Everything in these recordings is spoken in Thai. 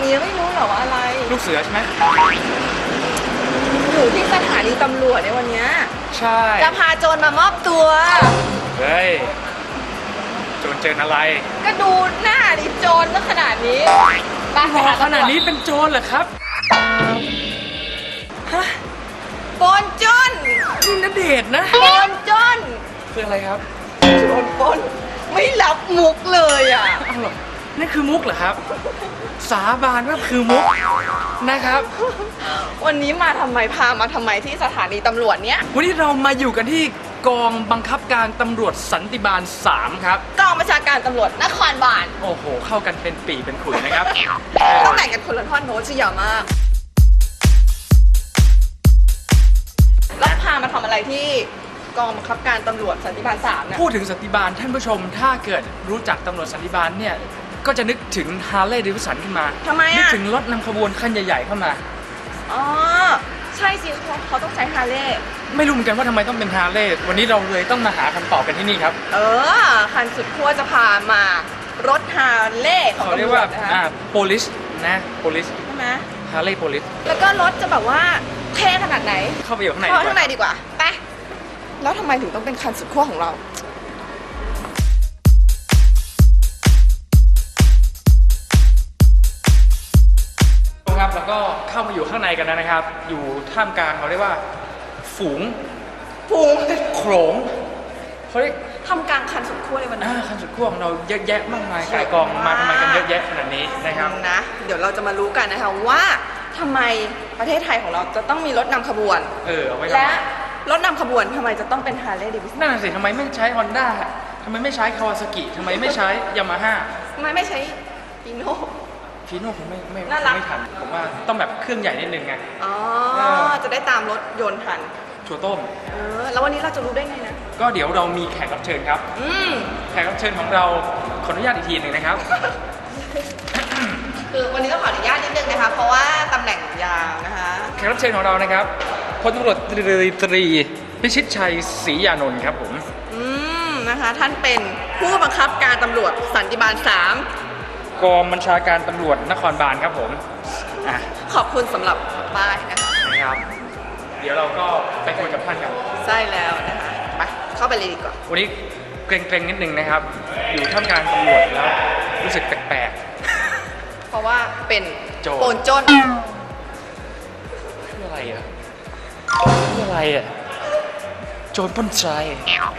อย่างนี้ไม่รู้เหรอว่าอะไร ลูกเสือใช่ไหมอยู่ที่สถานีตำรวจในวันเนี้ยใช่ จะพาโจรมามอบตัว เฮ้ย โจรเจออะไร ก็ดูหน้าดิโจรซะขนาดนี้ไปหล่อขนาดนี้เป็นโจรเหรอครับปนจนนี่นเดชน์นะปนจนคืออะไรครับ โจรปนไม่รับมุกเลยอะอ้าวเหรอ นี่คือมุกเหรอครับ สาบานว่าคือมุกนะครับ วันนี้มาทำไมพามาทำไมที่สถานีตำรวจเนี้ยวันนี้เรามาอยู่กันที่กองบังคับการตำรวจสันติบาล 3 ครับ กองบัญชาการตำรวจนครบาลโอ้โห เข้ากันเป็นปีเป็นขุยนะครับต้องแบ่งกันคนละท่อนโน้ตชื่อยาวมาก แล้วพามาทำอะไรที่กองบังคับการตำรวจสันติบาลสามเนี่ยพูดถึงสันติบาลท่านผู้ชม ถ้าเกิดรู้จักตำรวจสันติบาลเนี่ย ก็จะนึกถึงฮาร์เลย์เดวิสันขึ้นมาทำไมนึกอะถึงรถนำขบวนคันใหญ่ๆเข้ามา อ๋อ ใช่สิเขาเขาต้องใช้ฮาร์เลย์ไม่รู้เหมือนกันว่าทำไมต้องเป็นฮาร์เลย์วันนี้เราเลยต้องมาหาคำตอบกันที่นี่ครับ เออ คันสุดขั้วจะพามารถฮาร์เลย์ของเขาเรียตำกรวว่าจนะคะอ่าโพลิสนะโพลิสใช่ไหมฮาร์เลย์โพลิสแล้วก็รถจะแบบว่าเท่ขนาดไหนเข้าไปอยู่ข้างในเข้าดีกข้างในว่าดีกว่า ไป แล้วทำไมถึงต้องเป็นคันสุดขั้วของเรา ก็เข้ามาอยู่ข้างในกันแล้วนะครับ อยู่ท่ามกลางเขาเรียกว่า ฝูงภูมิโขลงเขาเรียกทำกลางคันสุดขั้วเลยวันนี้อ่าคันสุดขั้วของเราเยอะแยะมากมายกายกองมาทำไมกันเยอะแยะขนาดนี้นะครับนะ เดี๋ยวเราจะมารู้กันนะคะว่าทำไมประเทศไทยของเราจะต้องมีรถนำขบวน เออเอาไว้ทำและไมรถนำขบวนทำไมจะต้องเป็นฮาร์เลย์เดวิสันนั่นนะสิทำไมไม่ใช้ฮอนด้าทำไมไม่ใช้คาวาซากิทำไมไม่ใช้ยามาฮ่าทำไมไม่ใช้ปีโน่ ฟีโน่ผมไม่ไม่น่ารัก ไม่ทันผมว่าต้องแบบเครื่องใหญ่นิดนึงไง อ๋อ เออ จะได้ตามรถยนต์ทันถั่วต้ม เออ แล้ววันนี้เราจะรู้ได้ไงนะ ก็เดี๋ยวเรามีแขกรับเชิญครับ อืม แขกรับเชิญของเราขออนุญาตอีกทีหนึ่งนะครับ คือวันนี้ต้องขออนุญาตนิดนึงนะคะ เพราะว่าตำแหน่งยาวนะคะ แขกรับเชิญของเรานะครับพลตำรวจตรีตรีพิชิตชัยศรียานนท์ครับผม อืม นะคะ ท่านเป็นผู้บังคับการตำรวจสันติบาลสาม กองบัญชาการตำรวจนครบาลครับผมอะขอบคุณสำหรับป้ายนะคะนะครับ เดี๋ยวเราก็ไปคุยกับท่านกันใช่แล้วนะคะไปเข้าไปเลยดีกว่า วันนี้เกรงๆนิดนึงนะครับ อยู่ท่ามกลางตำรวจแล้วรู้สึกแปลก เพราะว่าเป็นโจร โปนจนๆคืออะไรอะคืออะไรอะโจรปล้นใจครับ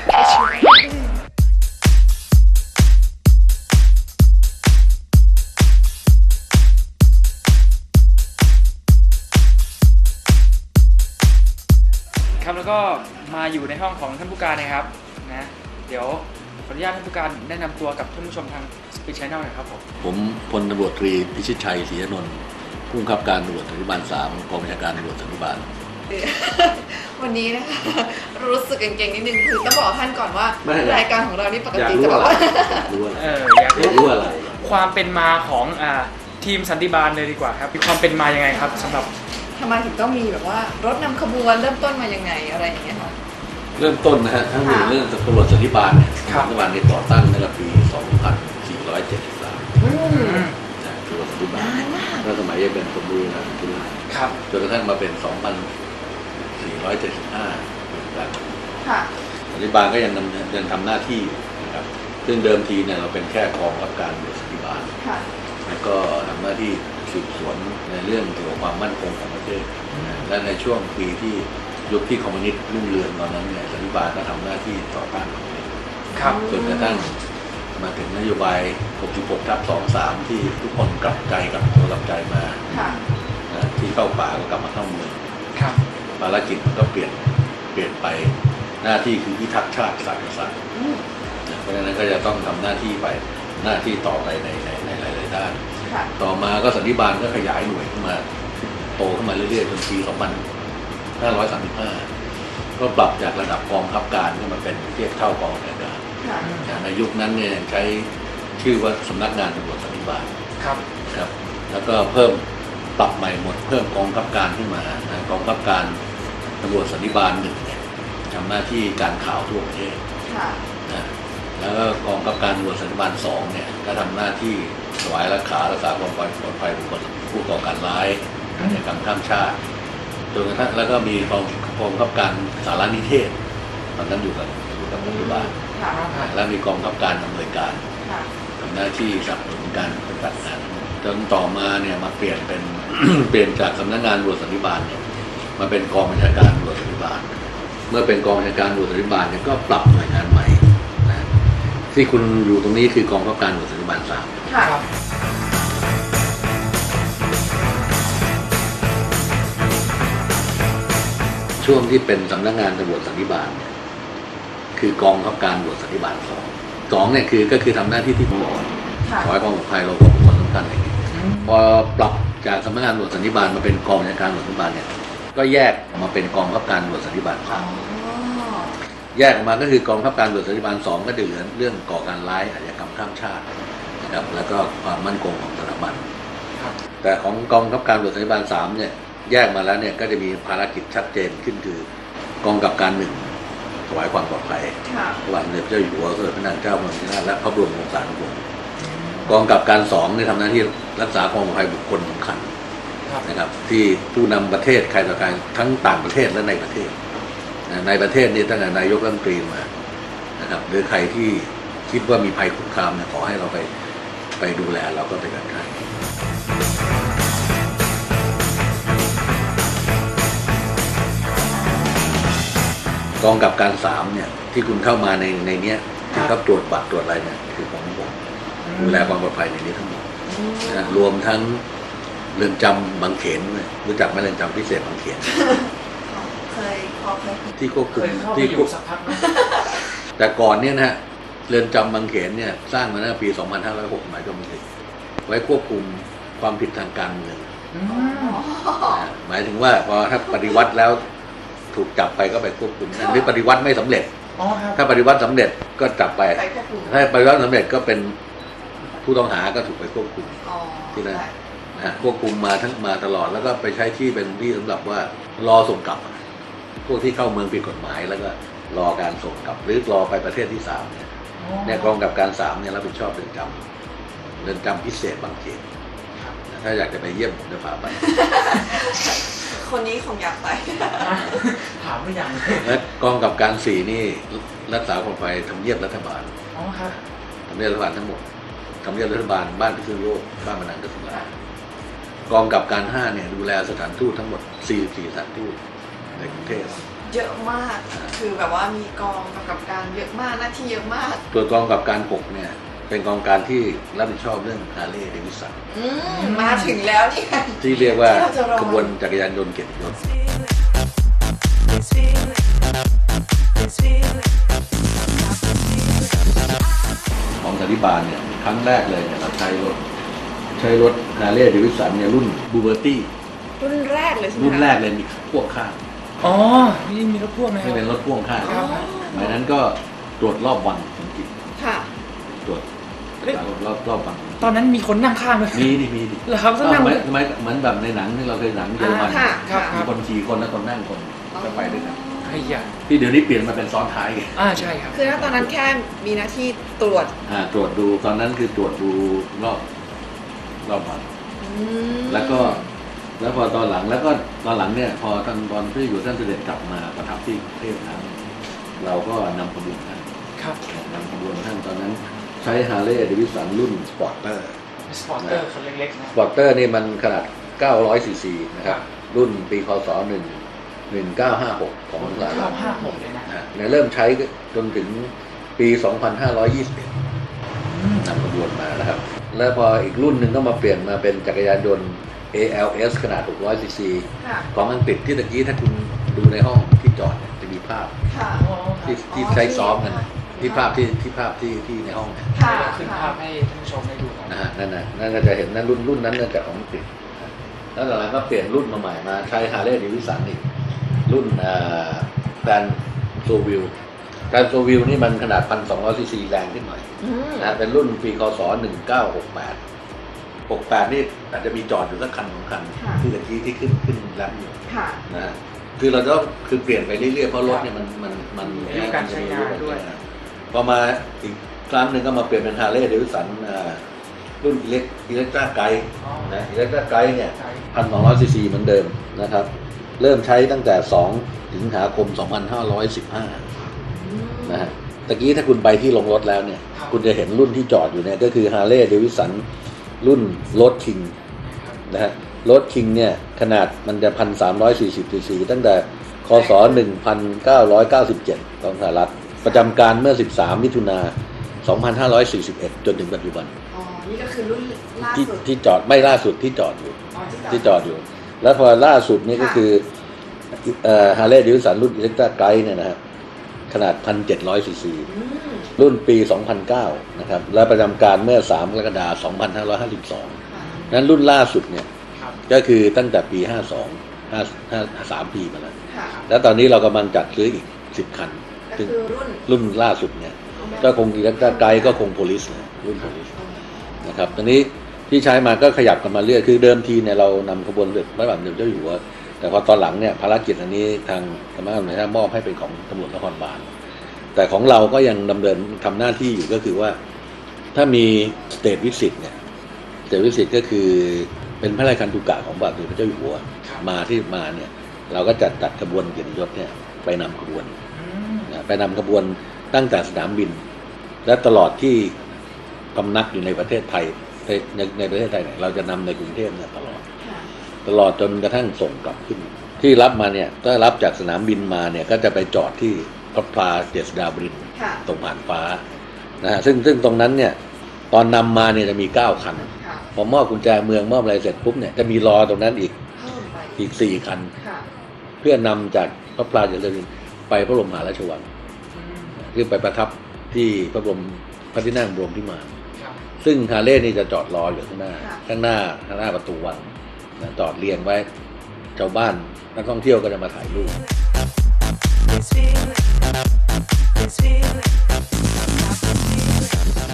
แล้วก็มาอยู่ในห้องของท่านผู้การนะครับนะเดี๋ยวขออนุญาตท่านผู้การแนะนำตัวกับท่านผู้ชมทางสปีชแชนแนลหน่อยครับผมผมพลตำรวจตรีพิชิตชัยศรีอนนท์ผู้บังคับการตำรวจสันติบาลสามกองบัญชาการตำรวจสันติบาล วันนี้นะคะ รู้สึกเก่งๆนิดนึงคือต้องบอกท่านก่อนว่า ไม่รายการของเรานี่ปกอยากติรู้จะแบอะบไรว่า อยากรู้อะไรเอออยากอยากรู้รู้อะไรความเป็นมาของอ่าทีมสันติบาลเลยดีกว่าครับมีความเป็นมายังไงครับสำหรับ ทำไมถึงต้องมีแบบว่ารถนำขบวนเริ่มต้นมายังไงอะไรอย่างเงี้ยค่ะ เริ่มต้นนะฮะทั้งหมดค่ะ เรื่องตำรวจสันติบาลเนี่ยครับ สันติบาลนี่ต่อตั้งในปี 2473อืมนะตำรวจสันติบาลนานมากก็สมัยยังเป็นสมบูรณ์นะจุฬาครับ จนกระทั่งมาเป็น 2475เหมือนกันค่ะ สันติบาลก็ยังดำเนินยังทำหน้าที่นะครับซึ่งเดิมทีเนี่ยเราเป็นแค่กองรับการตำรวจสันติบาล ค่ะ แล้วก็ทำหน้าที่ สืบสวนในเรื่องเกี่ยวกับความมั่นคงของประเทศนะและในช่วงปีที่ยุคที่คอมมิวนิสต์รุ่งเรืองตอนนั้นเนี่ยสันติบาลก็ทำหน้าที่ต่อต้านคอมมิวนิสต์ครับจนกระทั่งมาถึงนโยบาย 66ทับ23 ที่ทุกคนกลับใจกลับตัวกลับใจมาค่ะนะที่เข้าป่าก็กลับมาเข้าเมืองครับภารกิจมันก็เปลี่ยนเปลี่ยนไปหน้าที่คือพิทักษ์ชาติศาสตร์กษัตริย์อืมนะเพราะฉะนั้นก็จะต้องทำหน้าที่ไปหน้าที่ต่อไปในใน ในหลายๆด้านค่ะต่อมาก็สันติบาลก็ขยายหน่วยขึ้นมาโตขึ้นมาเรื่อยๆจนปี 2535 ก็ปรับจากระดับกองทัพการขึ้นมาเป็นเทียบเท่ากองอากาศค่ะในยุคนั้นเนี่ยยังใช้ชื่อว่าสำนักงานตำรวจสันติบาลครับนะครับ แล้วก็เพิ่มปรับใหม่หมดเพิ่มกองกำกับการขึ้นมานะกองกำกับการตำรวจสันนิบาลหนึ่งเนี่ยทำหน้าที่การข่าวทั่วประเทศค่ะนะแล้วก็ การตรวจสันนิบาลสองเนี่ยก็ทำหน้าที่ถวายรักษารักษาความปลอดภัยบุคคลผู้ก่อการร้ายอาชญากรรมข้ามชาติจนกระทั่งแล้วก็มีกองกองกำกับการสารนิเทศตอนนั้นอยู่กับอยู่กับรัฐบาลแล้วมีกองกำกับการอำนวยการทำหน้าที่สนับสนุนการปฏิบัติงานจนต่อมาเนี่ยมาเปลี่ยนเป็นเปลี่ยนจากสำนักงานตรวจสันติบาลเนี่ยมาเป็นกองบัญชาการตรวจสันติบาลเมื่อเป็นกองบัญชาการตรวจสันติบาลเนี่ยก็ปรับหน่วยงานใหม่ ที่คุณอยู่ตรงนี้คือกองบังคับการตำรวจสันติบาลสามค่ะช่วงที่เป็นสำนักงานตำรวจสันติบาลเนี่ยคือกองบังคับการตำรวจสันติบาลสองสองเนี่ยคือก็คือทำหน้าที่ที่ผมบอกค่ะขอให้ความปลอดภัยเราก็เป็นคนสำคัญอย่างนี้พอปรับจากสำนักงานตำรวจสันติบาลมาเป็นกองบัญชาการตำรวจสันติบาลเนี่ยก็แยกออกมาเป็นกองบังคับการตำรวจสันติบาลอ๋อ แยกออกมาก็คือกองบังคับการตำรวจสันติบาลสองก็จะเหลือเรื่องก่อการร้ายอาชญากรรมข้ามชาตินะครับแล้วก็ความมั่นคงของสถาบันครับแต่ของกองบังคับการตำรวจสันติบาลสามเนี่ยแยกมาแล้วเนี่ยก็จะมีภารกิจชัดเจนขึ้นคือกองกำกับการหนึ่งถวายความปลอดภัยค่ะถวายสมเด็จพระเจ้าอยู่หัวสมเด็จพระนางเจ้าพระบรมราชและพระบรมวงศานุวงศ์กองกำกับการสองเนี่ยทำหน้าที่รักษาความปลอดภัยบุคคลสำคัญครับนะครับที่ผู้นำประเทศใครต่อใครทั้งต่างประเทศและในประเทศนะ ในประเทศนี่ตั้งแต่นายกรัฐมนตรีมานะครับหรือใครที่คิดว่ามีภัยคุกคามเนี่ยขอให้เราไปไปดูแลเราก็ไปกันให้กองกับการสามเนี่ย ที่คุณเข้ามาในในเนี้ยที่เขาตรวจบัตรตรวจอะไรเนี่ยคือของผมดูแลความปลอดภัยในนี้ทั้งหมดนะรวมทั้งเรือนจำบางเขนด้วยรู้จักไหมเรือนจำพิเศษบางเขน ยพอเคยที่ควบเคคุมยเข้าไปที่อควยู่บสักพักนะแต่ก่อนเนี่ยนะฮะเรือนจำบางเขนเนี่ยสร้างมาตั้งแต่ปี 2506หมายความว่าไว้ควบคุมความผิดทางการเมือง อืมนะหมายถึงว่าพอถ้าปฏิวัติแล้วถูกจับไปก็ไปควบคุมนั่นหรือปฏิวัติไม่สำเร็จ อ๋อครับถ้าปฏิวัติสำเร็จก็จับไป ไปควบคุมถ้าปฏิวัติสำเร็จก็เป็นผู้ต้องหาก็ถูกไปควบคุมอ๋อที่นั่นได้นะฮะควบคุมมาทั้งมาตลอดแล้วก็ไปใช้ที่เป็นที่สำหรับว่ารอส่งกลับอะ วกที่เข้าเมืองผิดกฎหมาย แล้วก็รอการส่งกลับหรือรอไปประเทศที่สามเนี่ยเนี่ยกองกับการสามเนี่ยรับผิดชอบเรือนจำเรือนจำพิเศษบางเขนครับนะถ้าอยากจะไปเยี่ยมผมจะพาไป คนนี้คงอยากไป ถามไม่ยังเลยและกองกับการสี่นี่รักษาความปลอดภัยทำเนียบรัฐบาลอ๋อครับทำเนียบรัฐบาลทั้งหมดทำเนียบรัฐบาลบ้านพิษณุโลกบ้านมะนังกสุรากองกับการห้าเนี่ยดูแลสถานทูตทั้งหมด 44 สถานทูต ในกรุงเทพเยอะมาก คือแบบว่ามีกองกำกับการเยอะมากหน้าที่เยอะมากตัวกองกับการหกเนี่ย เป็นกองการที่รับผิดชอบเรื่องฮาร์เลย์เดวิสันอืมมาถึงแล้วนี่ไงที่เรียกว่าที่เราจะรอ ขบวนจักรยานยนต์เกียรติยศ This feeling, this feeling, ของสันติบาลเนี่ยครั้งแรกเลยเนี่ยเราใช้รถ ใช้รถฮาร์เลย์เดวิสันเนี่ยรุ่นบูเบอร์ตี้รุ่นแรกเลยใช่ไหมรุ่นคะแรกเลยมีพ่วงข้าง อ๋อ นี่มีรถพ่วงไหมครัที่บเป็นรถพ่วงข้างครับหมายนั้นก็ตรวจรอบวันจริงค่ะๆตรวจรอบรอบวันตอนนั้นมีคนนั่งข้างด้วยมีดิมีดิเหรอครับต้องนั่งเหมือนเหมือนเหมือนแบบในหนังที่เราเคยหนังเยอรมันอ่าค่ะมีคนขี่คนแล้วคนนั่งคนก็ไปด้วยกันไอ้ยาที่เดี๋ยวนี้เปลี่ยนมาเป็นซ้อนท้ายไงอ่าใช่ครับ คือณตอนนั้นแค่มีหน้าที่ตรวจอ่าตรวจดูตอนนั้นคือตรวจดูรอบรอบวัน อืมแล้วก็ แล้วพอตอนหลังแล้วก็ตอนหลังเนี่ย พอท่านตอนที่อยู่ท่านเสด็จกลับมาประทับที่กรุงเทพนะเราก็นำขบวนท่านครับนำขบวนท่านตอนนั้น ใช้ฮาร์เลย์เดวิสันรุ่นสปอร์เตอร์สปอร์เตอร์คันเล็กๆนะสปอร์เตอร์นี่มันขนาด 900ซีซีนะครับ รุ่นปีคศ1 1956 ของสหรัเก้าฐห้าหกเลยนะนะเนี่ยเริ่มใช้จนถึงปี 2521อืมนำขบวนมานะครับ แล้วพออีกรุ่นหนึ่งก็มาเปลี่ยนมาเป็นจักรยานยนต์ ALS ขนาด 600ซีซีค่ะของอังกฤษที่ตะกี้ถ้าคุณดูในห้องที่จอดเนี่ยจะมีภาพค่ะอ๋อครัที่บที่ใช้ซ้อมกันที่ภาพที่ที่ภาพที่ที่ในห้องเนี่ยค่ะเดี๋ยวขึ้นภาพให้ท่านผู้ชมได้ดูกันนะฮะนั่นนะนั่นก็จะเห็นนั่นรุ่นรุ่นนั้นน่าจะของอังกฤษแล้วหลังๆก็เปลี่ยนรุ่นมาใหม่มาใช้ฮาร์เลย์ดิวิสันอีกรุ่นแกรนโซวิลแกรนโซวิลนี่มันขนาด 1,200ซีซีแรงขึ้นหน่อยอืมนะฮะเป็นรุ่นปีคศ1968 68นี่อาจจะมีจอดอยู่สักคันสองคันค่ะ ที่ตะกี้ที่ขึ้นขึ้นแรมอยู่ค่ะ นะฮะคือเราจะต้องคือเปลี่ยนไปเรื่อยๆเพราะรถเนี่ยมันมันมันอายุการใช้งานด้วย พอมาอีกครั้งหนึ่งก็มาเปลี่ยนเป็นฮาร์เลย์เดวิสันรุ่นอิเล็กอิเล็กตร้าไกด์อ๋อนะอิเล็กตร้าไกด์เนี่ย ใช่พันสองร้อยซีซีเหมือนเดิมนะครับ เริ่มใช้ตั้งแต่2สิงหาคม 2515นะฮะตะกี้ถ้าคุณไปที่ลงรถแล้วเนี่ย คุณจะเห็นรุ่นที่จอดอยู่เนี่ย ก็คือ Harley Davidson รุ่น Road King นะฮะ Road King เนี่ย ขนาดมันจะ 1,340ซีซีตั้งแต่คศ 1997 ของสหรัฐ ประจำการเมื่อ 13 มิถุนา 2541 จนถึงปัจจุบัน อ๋อ นี่ก็คือรุ่นล่าที่สุดที่จอดไม่ล่าสุดที่จอดอยู่ อ๋อที่จอดอยู่ แล้วพอล่าสุดนี่ก็คือเอ่อฮาร์เลย์ดิวสันรุ่นอิเล็กตร้าไกด์เนี่ยนะครับขนาด 1,700ซีซี อืม รุ่นปี 2009 นะครับ และประจำการเมื่อ 3 กรกฎาคม 2552ค่ะนั้นรุ่นล่าสุดเนี่ยครับก็คือตั้งแต่ปี 52 5 5 3 ปีมาแล้วค่ะแล้วตอนนี้เรากำลังจัดซื้ออีก 10 คันก็ซึ่งคือรุ่นรุ่นล่าสุดเนี่ย ก็คงอิเล็กตร้าไกด์ก็คงโพลิสนะรุ่นโพลิสนะครับ ตอนนี้ที่ใช้มาก็ขยับกันมาเรื่อย คือเดิมทีเนี่ยเรานำขบวนเรือพระบาทสมเด็จเจ้าอยู่หัวแต่พอตอนหลังเนี่ยภารกิจอันนี้ทางสำนักงานตำรวจแห่งชาติมอบให้เป็นของตำรวจนครบาล แต่ของเราก็ยังดำเนินทำหน้าที่อยู่ก็คือว่า ถ้ามีสเตทวิสิตเนี่ยสเตทวิสิตก็คือเป็นพระราชคันตุกะของพระบาทสมเด็จพระเจ้าอยู่หัวครับมาที่มาเนี่ย เราก็จัดจัดขบวนเกียรติยศเนี่ยไปนำขบวนอืมนะไปนำขบวนตั้งแต่สนามบิน และตลอดที่พำนักอยู่ในประเทศไทยในในในประเทศไทยเนี่ยเราจะนำในกรุงเทพเนี่ยตลอดค่ะตลอดจนกระทั่งส่งกลับขึ้น ที่รับมาเนี่ยก็รับจากสนามบินมาเนี่ยก็จะไปจอดที่ พระพลาเจษฎาบรินทร์ค่ะตรงผ่านฟ้านะฮะซึ่งซึ่งตรงนั้นเนี่ยตอนนำมาเนี่ยจะมี9คันค่ะพอมอบกุญแจเมืองมอบอะไรเสร็จปุ๊บเนี่ยจะมีรอตรงนั้นอีกเพิ่มไปอีก4คันค่ะเพื่อนำจากพระพลาเจษฎาบรินทร์ไปพระบรมมหาราชวังอืมคือไปประทับที่พระบรมพระที่นั่งบรมพิมานครับซึ่งฮาร์เลย์นี่จะจอดรออยู่ข้างหน้าค่ะข้างหน้าข้างหน้าประตูวังนะจอดเรียงไว้ชาวบ้านนักท่องเที่ยวก็จะมาถ่ายรูป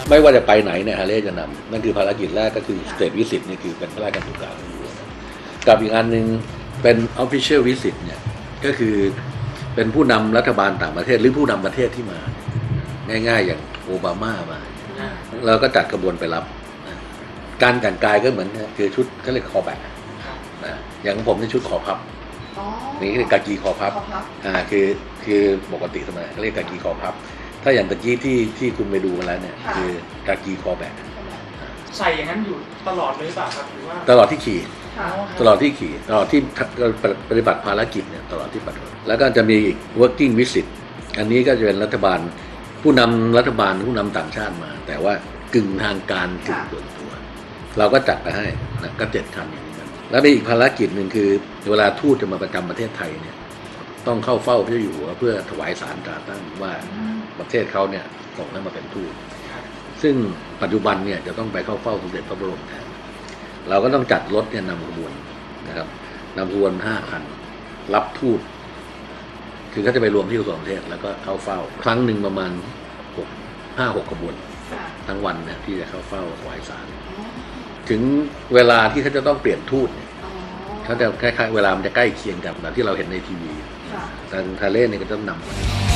ไม่ว่าจะไปไหนเนี่ยฮาร์เลย์จะนำนั่นคือภารกิจแรกก็คือสเตทวิสิตนี่คือเป็นพระราชการตุกาของอยู่นะกับอีกอันหนึ่งเป็นออฟฟิเชียลวิสิตเนี่ยก็คือเป็นผู้นำรัฐบาลต่างประเทศหรือผู้นำประเทศที่มา ง่าย ๆ อย่างโอบามามาอ่าเราก็จัดกระบวนไปรับนะการแต่งกายก็เหมือนกันคือชุดเขาเรียกคอแบกครับนะอย่างของผมในชุดคอพับอ๋อนี่คือกากีคอพับขอพับอ่าคือ คือปกติธรรมดาเขาเรียกกากีคอพับ ถ้าอย่างตะกี้ที่ที่คุณไปดูมาแล้วเนี่ยค่ะ คือกากีคอแบกใส่อย่างนั้นอยู่ตลอดเลยหรือเปล่าครับหรือว่าตลอดที่ขี่ ค่ะ ตลอดที่ขี่ตลอดที่ปฏิบัติภารกิจเนี่ยตลอดที่ปฏิบัติแล้วก็จะมีอีก working visit อันนี้ก็จะเป็นรัฐบาล ผู้นำรัฐบาลผู้นำต่างชาติมา แต่ว่ากึ่งทางการกึ่งค่ะ ส่วนตัว เราก็จัดไปให้นะก็เจ็ดคันอย่างนี้นะแล้วมีอีกภารกิจหนึ่งคือ เวลาทูตจะมาประจำประเทศไทยเนี่ย ต้องเข้าเฝ้าพระเจ้าอยู่หัวเพื่อถวายสารตราตั้งว่าประเทศเขาเนี่ยส่งให้มาเป็นทูตครับซึ่งปัจจุบันเนี่ยจะต้องไปเข้าเฝ้าสมเด็จพระบรมแทนเราก็ต้องจัดรถเนี่ยนำขบวนนะครับนำขบวนห้าคัน รับทูตคือเขาจะไปรวมที่กระทรวงต่างประเทศแล้วก็เข้าเฝ้า ครั้งหนึ่งประมาณหกห้าหกขบวนค่ะทั้งวันเนี่ยที่จะเข้าเฝ้าถวายสารอ๋อถึงเวลาที่เขาจะต้องเปลี่ยนทูตเนี่ยอ๋อเขาจะคล้ายๆเวลามันจะใกล้เคียงกับแบบที่เราเห็นในทีวีค่ะ แต่ทะเลเนี่ยก็ต้องนำ